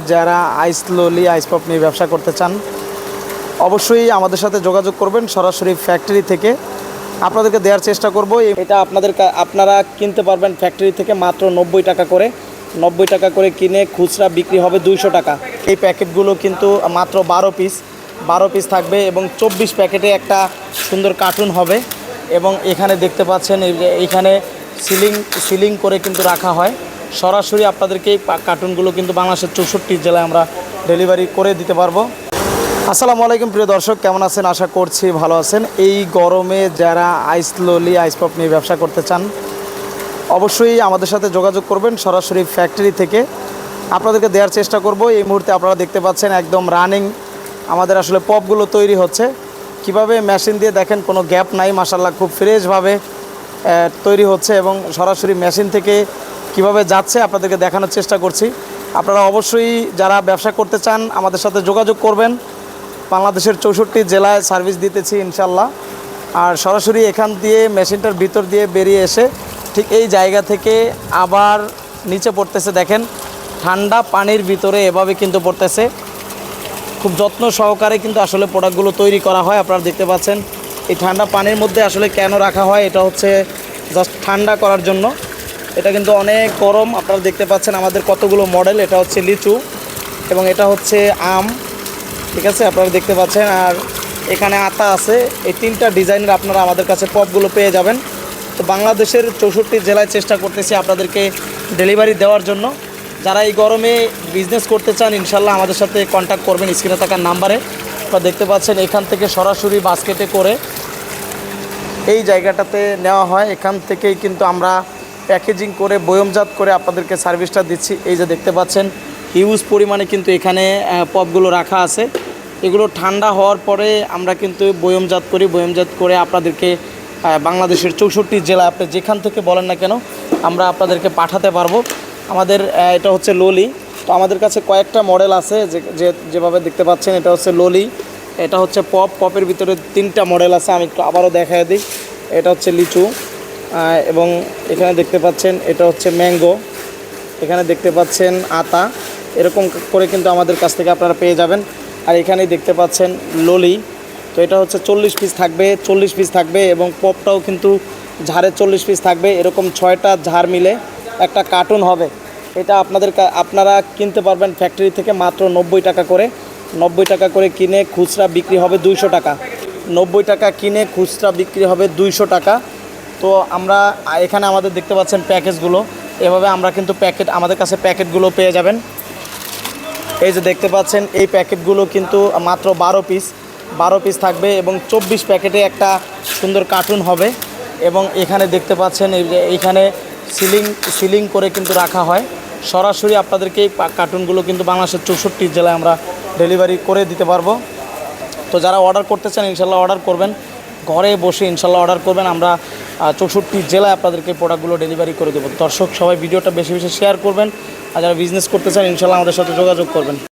যারা আইস লোলি, আইস পপ নিয়ে ব্যবসা করতে চান, অবশ্যই আমাদের সাথে যোগাযোগ করবেন সরাসরি ফ্যাক্টরি থেকে। আপনাদেরকে দেওয়ার চেষ্টা করব। এটা আপনাদের আপনারা কিনতে পারবেন ফ্যাক্টরি থেকে মাত্র নব্বই টাকা করে। নব্বই টাকা করে কিনে খুচরা বিক্রি হবে দুইশো টাকা। এই প্যাকেটগুলো কিন্তু মাত্র বারো পিস বারো পিস থাকবে এবং চব্বিশ প্যাকেটে একটা সুন্দর কার্টুন হবে। এবং এখানে দেখতে পাচ্ছেন এইখানে সিলিং সিলিং করে কিন্তু রাখা হয়। সরাসরি আপনাদেরকে এই কার্টুনগুলো কিন্তু বাংলাদেশের চৌষট্টি জেলায় আমরা ডেলিভারি করে দিতে পারব। আসসালামু আলাইকুম প্রিয় দর্শক, কেমন আছেন? আশা করছি ভালো আছেন। এই গরমে যারা আইস লোলি আইস পপ নিয়ে ব্যবসা করতে চান, অবশ্যই আমাদের সাথে যোগাযোগ করবেন সরাসরি ফ্যাক্টরি থেকে। আপনাদেরকে দেওয়ার চেষ্টা করব। এই মুহূর্তে আপনারা দেখতে পাচ্ছেন একদম রানিং আমাদের আসলে পপগুলো তৈরি হচ্ছে। কীভাবে মেশিন দিয়ে দেখেন কোনো গ্যাপ নাই মাসাল্লাহ খুব ফ্রেশভাবে তৈরি হচ্ছে এবং সরাসরি মেশিন থেকে কীভাবে যাচ্ছে আপনাদেরকে দেখানোর চেষ্টা করছি। আপনারা অবশ্যই যারা ব্যবসা করতে চান আমাদের সাথে যোগাযোগ করবেন। বাংলাদেশের চৌষট্টি জেলায় সার্ভিস দিতেছি ইনশাল্লাহ আর সরাসরি এখান দিয়ে মেশিনটার ভিতর দিয়ে বেরিয়ে এসে ঠিক এই জায়গা থেকে আবার নিচে পড়তেছে দেখেন। ঠান্ডা পানির ভিতরে এভাবে কিন্তু পড়তেছে। খুব যত্ন সহকারে কিন্তু আসলে প্রোডাক্টগুলো তৈরি করা হয়, আপনারা দেখতে পাচ্ছেন। এই ঠান্ডা পানির মধ্যে আসলে কেন রাখা হয়, এটা হচ্ছে জাস্ট ঠান্ডা করার জন্য। এটা কিন্তু অনেক গরম, আপনারা দেখতে পাচ্ছেন আমাদের কতগুলো মডেল এটা হচ্ছে লিচু এবং এটা হচ্ছে আম, ঠিক আছে, আপনারা দেখতে পাচ্ছেন, আর এখানে আতা আছে, এই তিনটা ডিজাইনের আপনারা আমাদের কাছে পপগুলো পেয়ে যাবেন। তো বাংলাদেশের চৌষট্টি জেলায় চেষ্টা করতেছি আপনাদেরকে ডেলিভারি দেওয়ার জন্য। যারা এই গরমে বিজনেস করতে চান, ইনশাল্লাহ আমাদের সাথে কন্ট্যাক্ট করবেন স্ক্রিনে থাকার নাম্বারে বা দেখতে পাচ্ছেন, এখান থেকে সরাসরি বাস্কেটে করে এই জায়গাটাতে নেওয়া হয়। এখান থেকেই কিন্তু আমরা প্যাকেজিং করে, বয়মজাত করে আপনাদেরকে সার্ভিসটা দিচ্ছি। এই যে দেখতে পাচ্ছেন হিউজ পরিমাণে কিন্তু এখানে পপগুলো রাখা আছে। এগুলো ঠান্ডা হওয়ার পরে আমরা কিন্তু বয়মজাত করি। বয়মজাত করে আপনাদেরকে বাংলাদেশের চৌষট্টি জেলা, আপনি যেখান থেকে বলেন না কেন, আমরা আপনাদেরকে পাঠাতে পারব। আমাদের এটা হচ্ছে ললি। তো আমাদের কাছে কয়েকটা মডেল আছে, যে যেভাবে দেখতে পাচ্ছেন, এটা হচ্ছে ললি। এটা হচ্ছে পপ পপের ভিতরে তিনটা মডেল আছে, আমি একটু আবারও দেখায় দিই। এটা হচ্ছে লিচু। এবং এখানে দেখতে পাচ্ছেন, এটা হচ্ছে ম্যাঙ্গো। এখানে দেখতে পাচ্ছেন আতা। এরকম করে কিন্তু আমাদের কাছ থেকে আপনারা পেয়ে যাবেন। আর এখানেই দেখতে পাচ্ছেন ললি। তো এটা হচ্ছে চল্লিশ পিস থাকবে, চল্লিশ পিস থাকবে এবং পপটাও কিন্তু ঝাড়ে চল্লিশ পিস থাকবে। এরকম ছয়টা ঝাড় মিলে একটা কার্টুন হবে। এটা আপনাদের আপনারা কিনতে পারবেন ফ্যাক্টরি থেকে মাত্র নব্বই টাকা করে। নব্বই টাকা করে কিনে খুচরা বিক্রি হবে দুইশো টাকা। নব্বই টাকা কিনে খুচরা বিক্রি হবে দুইশো টাকা। তো আমরা এখানে আমাদের দেখতে পাচ্ছেন প্যাকেজগুলো। এভাবে আমরা কিন্তু প্যাকেট, আমাদের কাছে প্যাকেটগুলো পেয়ে যাবেন। এই যে দেখতে পাচ্ছেন, এই প্যাকেটগুলো কিন্তু মাত্র বারো পিস। বারো পিস থাকবে এবং চব্বিশ প্যাকেটে একটা সুন্দর কার্টুন হবে। এবং এখানে দেখতে পাচ্ছেন এইখানে সিলিং সিলিং করে কিন্তু রাখা হয়। সরাসরি আপনাদেরকে এই কার্টুনগুলো কিন্তু বাংলাদেশের চৌষট্টি জেলায় আমরা ডেলিভারি করে দিতে পারব। তো যারা অর্ডার করতে চান, ইনশাল্লাহ অর্ডার করবেন। ঘরে বসে ইনশাল্লাহ অর্ডার করবেন। আমরা চৌষট্টি জেলায় আপনাদেরকে প্রোডাক্টগুলো ডেলিভারি করে দেবো। দর্শক, সবাই ভিডিওটা বেশি বেশি শেয়ার করবেন। আর যারা বিজনেস করতে চান, ইনশাল্লাহ আমাদের সাথে যোগাযোগ করবেন।